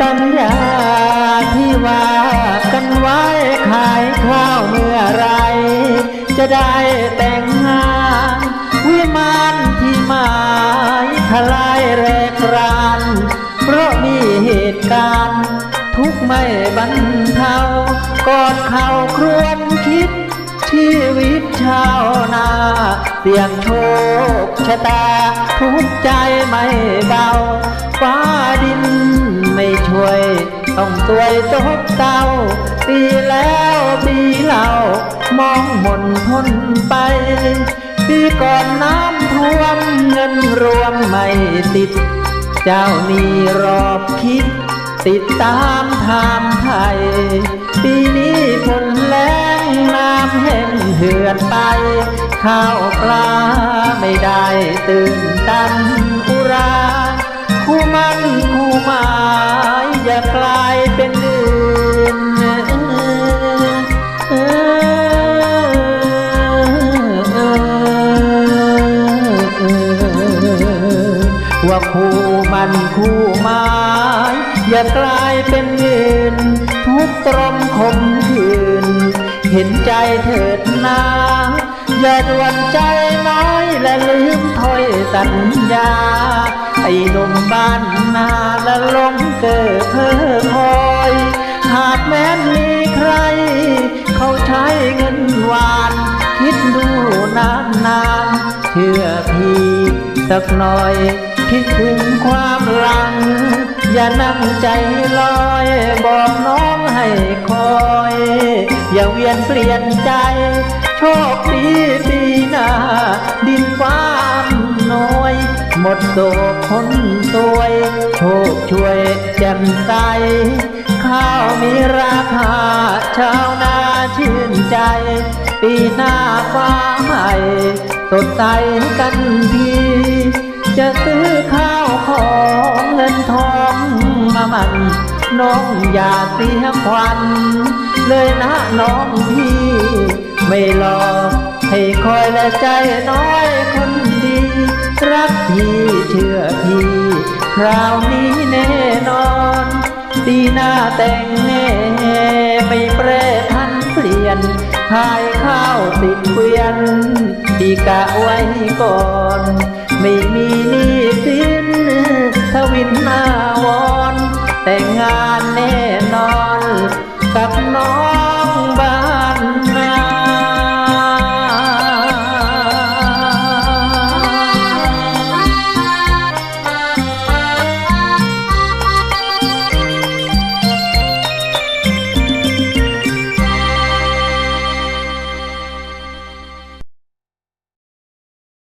กันยาที่ว่ากันไว้ขายข้าวเมื่อไร จะได้แต่งงานวิมานที่หมายทลายแรกรานเพราะมีเหตุการณ์ทุกไม่บรรเทากอดเข่าครวญคิด ชีวิตชาวนาเสี่ยงโชคชะตาทุกใจไม่เบาฟ้าดิน ช่วย ต้องตวยตกเต้าปีแล้วปีเล่ามองหมนทนไปปีก่อนน้ำท่วมเงินรวมไม่ติด เจ้านี่รอบคิด ติดตามถามไทย ปีนี้ฝนแรงน้ำแห้งเหือดไป ข้าวปลาไม่ได้ตื่นตันอุราคู่มันคู่มา ว่าคู่มันคู่หมายอย่ากลายเป็นเงินทุกตรมคมคืน เห็นใจเถิดนาอย่าด่วนใจน้อยและลืมถ้อยสัญญา ไอ้นุ่มบ้านนาและลงเกิดเพ้อคอย หากแม้มีใคร เขาใช้เงินหวาน คิดดูนานนานๆเชื่อพี่สักหน่อย คิดถึงความหลัง อย่านั่งใจลอย บอกน้องให้คอย อย่าเวียนเปลี่ยนใจ โชคดีปีหน้า ดินฟ้าอำนยหมดโศกคนสวย โชคช่วยแจ่มใส ข้าวมีราคา ชาวนาชื่นใจ ปีหน้าฟ้าใหม่ สดใสกันทีจะซื้อ น้องอย่าเสียควันเลยนะน้องพี่ ไม่รอให้คอยและใจน้อยคนดี รักพี่เชื่อพี่คราวนี้แน่นอนปีหน้าแต่งแน่ไม่แปรทันเปลี่ยนขายข้าวติดเกวียนที่กะไว้ก่อน ไม่มีหนี้สินทวินหน้า